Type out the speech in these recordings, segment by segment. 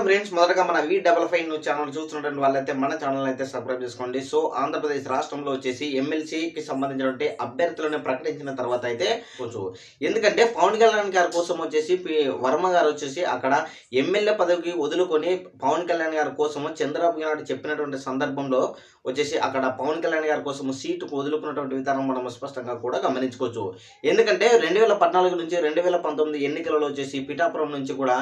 Friends. మొదటగా మన V double five news channel చూస్తున్నటువంటి వాళ్ళైతే మన ఛానల్ అయితే సబ్స్క్రైబ్ చేసుకోండి. సో ఆంధ్రప్రదేశ్ రాష్ట్రంలో వచ్చేసి ఎమ్మెల్సీకి సంబంధించినటువంటి అభ్యర్థులను ప్రకటించిన తర్వాత అయితే కొంచెం ఎందుకంటే పవన్ కళ్యాణ్ గారి కోసం వచ్చేసి పి- వర్మ గారు వచ్చేసి అక్కడ ఎమ్మెల్యే పదవికి వదులుకొని పవన్ కళ్యాణ్ గారి కోసము చంద్రబాబు నాయుడు చెప్పినటువంటి సందర్భంలో వచ్చేసి అక్కడ పవన్ కళ్యాణ్ గారి కోసం సీటుకు వదులుకున్నటువంటి విధానం మనం స్పష్టంగా కూడా గమనించుకోవచ్చు. ఎందుకంటే రెండు వేల పద్నాలుగు నుంచి రెండు వేల పంతొమ్మిది ఎన్నికలలో వచ్చేసి పిఠాపురం నుంచి కూడా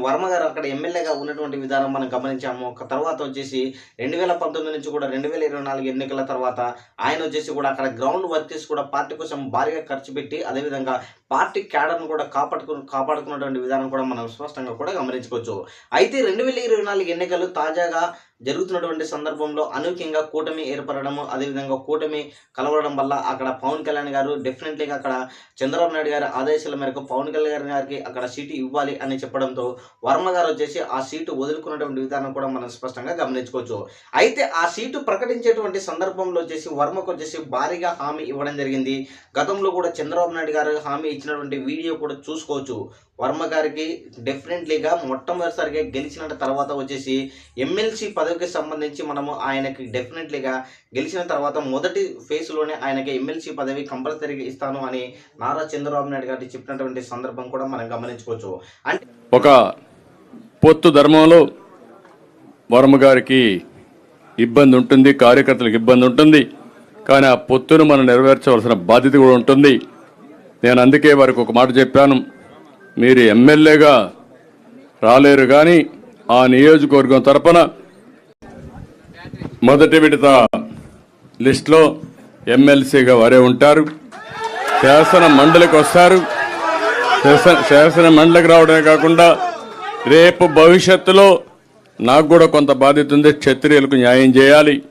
వర్మ గారు అక్కడ ఎమ్మెల్యేగా ఉన్నటువంటి విధానం మనం గమనించాము. ఒక తర్వాత వచ్చేసి రెండు వేల పంతొమ్మిది నుంచి కూడా రెండు వేల ఇరవై నాలుగు ఎన్నికల తర్వాత ఆయన వచ్చేసి కూడా అక్కడ గ్రౌండ్ వర్కర్స్ కూడా పార్టీ కోసం భారీగా ఖర్చు పెట్టి అదేవిధంగా పార్టీ క్యాడర్ను కూడా కాపాడుకు కాపాడుకున్నటువంటి విధానం కూడా మనం స్పష్టంగా కూడా గమనించుకోవచ్చు. అయితే రెండు వేల ఇరవై నాలుగు ఎన్నికలు తాజాగా జరుగుతున్నటువంటి సందర్భంలో అనూహ్యంగా కూటమి ఏర్పడము అదేవిధంగా కూటమి కలవడం వల్ల అక్కడ పవన్ కళ్యాణ్ గారు డెఫినెట్లీగా అక్కడ చంద్రబాబు నాయుడు గారి ఆదేశాల మేరకు పవన్ కళ్యాణ్ గారికి అక్కడ సీటు ఇవ్వాలి అని చెప్పడంతో వర్మ గారు వచ్చేసి ఆ సీటు వదులుకున్నటువంటి విధానం కూడా మనం స్పష్టంగా గమనించుకోవచ్చు. అయితే ఆ సీటు ప్రకటించేటువంటి సందర్భంలో వచ్చేసి వర్మకు వచ్చేసి భారీగా హామీ ఇవ్వడం జరిగింది. గతంలో కూడా చంద్రబాబు నాయుడు గారు హామీ ఇచ్చినటువంటి వీడియో కూడా చూసుకోవచ్చు. వర్మ గారికి డెఫినెట్లీగా మొట్టమొదటిసారిగా గెలిచిన తర్వాత వచ్చేసి ఎమ్మెల్సీ పదవికి సంబంధించి మనము ఆయనకి డెఫినెట్లీగా గెలిచిన తర్వాత మొదటి ఫేజ్లోనే ఆయనకి ఎమ్మెల్సీ పదవి కంపల్సరీగా ఇస్తాను అని నారా చంద్రబాబు నాయుడు గారికి చెప్పినటువంటి సందర్భం కూడా మనం గమనించుకోవచ్చు. అంటే ఒక పొత్తు ధర్మంలో వర్మ గారికి ఇబ్బంది ఉంటుంది కార్యకర్తలకు ఇబ్బంది ఉంటుంది. కానీ ఆ పొత్తును మనం నెరవేర్చవలసిన బాధ్యత కూడా ఉంటుంది. నేను అందుకే వారికి ఒక మాట చెప్పాను. మీరు ఎమ్మెల్యేగా రాలేరు కానీ ఆ నియోజకవర్గం తరపున మొదటి విడత లిస్టులో ఎమ్మెల్సీగా వారే ఉంటారు. శాసన మండలికి వస్తారు. శాసన శాసన మండలికి రావడమే కాకుండా రేపు భవిష్యత్తులో నాకు కూడా కొంత బాధ్యత ఉంది. క్షత్రియులకు న్యాయం చేయాలి.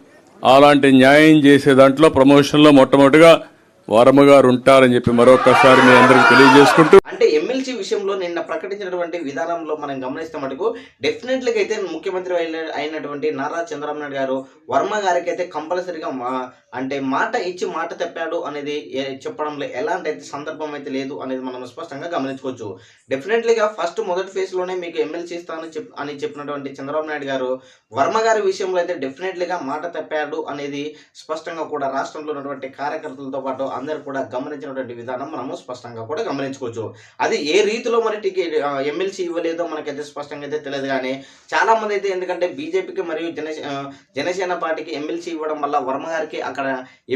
అలాంటి న్యాయం చేసే దాంట్లో ప్రమోషన్లో మొట్టమొదటిగా వారమ్మగారు గారు ఉంటారని చెప్పి మరొకసారి మీ అందరికి తెలియజేసుకుంటూ అంటే ఎమ్మెల్సీ విషయంలో నిన్న ప్రకటించినటువంటి విధానంలో మనం గమనిస్తే మటుకు డెఫినెట్లీగా అయితే ముఖ్యమంత్రి అయిన- అయినటువంటి నారా చంద్రబాబు నాయుడు గారు వర్మ గారికి అయితే కంపల్సరీగా మా అంటే మాట ఇచ్చి మాట తప్పాడు అనేది చెప్పడంలో ఎలాంటి అయితే సందర్భం అయితే లేదు అనేది మనం స్పష్టంగా గమనించుకోవచ్చు. డెఫినెట్లీగా ఫస్ట్ మొదటి ఫేజ్లోనే మీకు ఎమ్మెల్సీ ఇస్తాను చెప్ అని చెప్పినటువంటి చంద్రబాబు నాయుడు గారు వర్మ గారి విషయంలో అయితే డెఫినెట్లీగా మాట తప్పాడు అనేది స్పష్టంగా కూడా రాష్ట్రంలో ఉన్నటువంటి కార్యకర్తలతో పాటు అందరు కూడా గమనించినటువంటి విధానం మనము స్పష్టంగా కూడా గమనించుకోవచ్చు. అది ఏ రీతిలో మరి టికెట్ ఎమ్మెల్సీ ఇవ్వలేదో మనకైతే స్పష్టంగా అయితే తెలియదు కానీ చాలా మంది అయితే ఎందుకంటే బీజేపీకి మరియు జనసే జనసేన పార్టీకి ఎమ్మెల్సీ ఇవ్వడం వల్ల వర్మ గారికి అక్కడ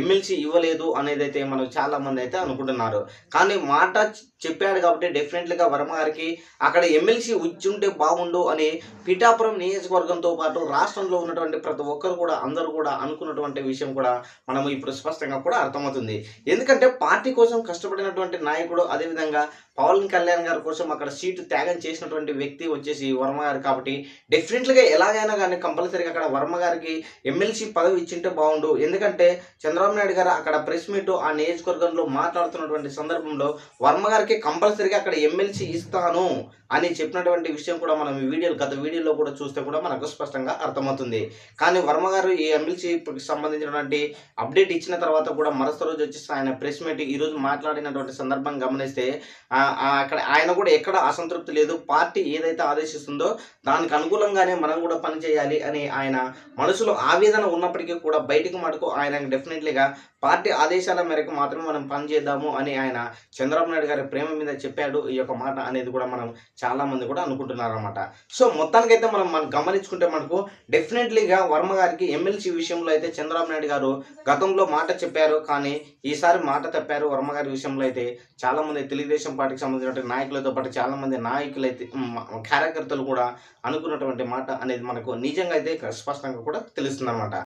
ఎమ్మెల్సీ ఇవ్వలేదు అనేది అయితే మనం చాలా మంది అయితే అనుకుంటున్నారు. కానీ మాట చెప్పాడు కాబట్టి డెఫినెట్లీగా వర్మ గారికి అక్కడ ఎమ్మెల్సీ ఉంటే బాగుండు అని పిఠాపురం నియోజకవర్గంతో పాటు రాష్ట్రంలో ఉన్నటువంటి ప్రతి ఒక్కరు కూడా అందరూ కూడా అనుకున్నటువంటి విషయం కూడా మనం ఇప్పుడు స్పష్టంగా కూడా అర్థమవుతుంది. ఎందుకంటే పార్టీ కోసం కష్టపడినటువంటి నాయకుడు అదేవిధంగా పవన్ కళ్యాణ్ గారి కోసం అక్కడ సీటు త్యాగం చేసినటువంటి వ్యక్తి వచ్చేసి వర్మ గారు కాబట్టి డెఫినెట్లీగా ఎలాగైనా కానీ కంపల్సరీగా అక్కడ వర్మ గారికి ఎమ్మెల్సీ పదవి ఇచ్చింటే బాగుండు. ఎందుకంటే చంద్రబాబు నాయుడు గారు అక్కడ ప్రెస్ మీట్ ఆ నియోజకవర్గంలో మాట్లాడుతున్నటువంటి సందర్భంలో వర్మ గారికి కంపల్సరీగా అక్కడ ఎమ్మెల్సీ ఇస్తాను అని చెప్పినటువంటి విషయం కూడా మనం ఈ వీడియోలు గత వీడియోలో కూడా చూస్తే కూడా మనకు స్పష్టంగా అర్థమవుతుంది. కానీ వర్మ గారు ఈ ఎమ్మెల్సీకి సంబంధించినటువంటి అప్డేట్ ఇచ్చిన తర్వాత కూడా మరుసటి రోజు వచ్చేసి ఆయన ప్రెస్ మీట్ ఈ రోజు మాట్లాడినటువంటి సందర్భం గమనిస్తే ఆ, అక్కడ ఆయన కూడా ఎక్కడ అసంతృప్తి లేదు. పార్టీ ఏదైతే ఆదేశిస్తుందో దానికి అనుకూలంగానే మనం కూడా పనిచేయాలి అని ఆయన మనసులో ఆవేదన ఉన్నప్పటికీ కూడా బయటికి మటుకు ఆయన డెఫినెట్లీగా పార్టీ ఆదేశాల మేరకు మాత్రమే మనం పనిచేద్దాము అని ఆయన చంద్రబాబు నాయుడు గారి ప్రేమ మీద చెప్పాడు. ఈ యొక్క మాట అనేది కూడా మనం చాలా మంది కూడా అనుకుంటున్నారన్నమాట. సో మొత్తానికైతే మనం మనం గమనించుకుంటే మనకు డెఫినెట్లీగా వర్మ గారికి ఎమ్మెల్సీ విషయంలో అయితే చంద్రబాబు నాయుడు గారు గతంలో మాట చెప్పారు. కానీ ఈసారి మాట తప్పారు వర్మ గారి విషయంలో అయితే చాలా మంది తెలుగుదేశం పార్టీకి సంబంధించినటువంటి నాయకులతో పాటు చాలా మంది కార్యకర్తలు కూడా అనుకున్నటువంటి మాట అనేది మనకు నిజంగా అయితే స్పష్టంగా కూడా తెలుస్తుంది అనమాట